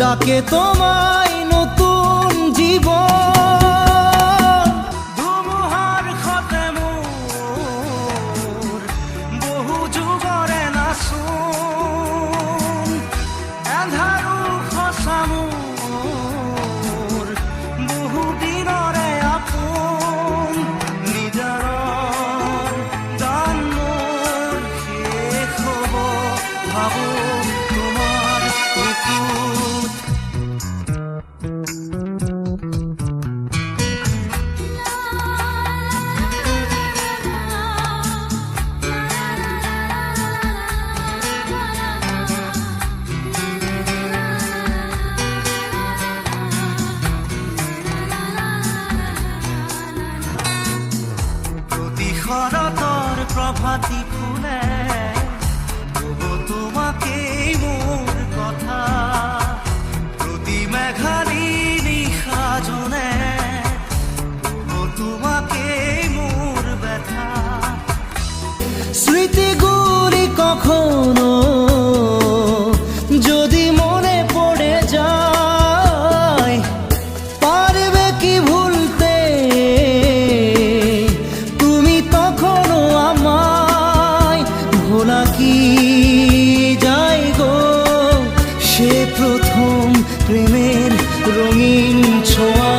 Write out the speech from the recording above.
ডাকে তোমায় নতুন জীবন। শরতৰ প্ৰভাতী ফুলে। কি যাই গো? সে প্রথম প্রেমের রঙিন ছোঁয়া।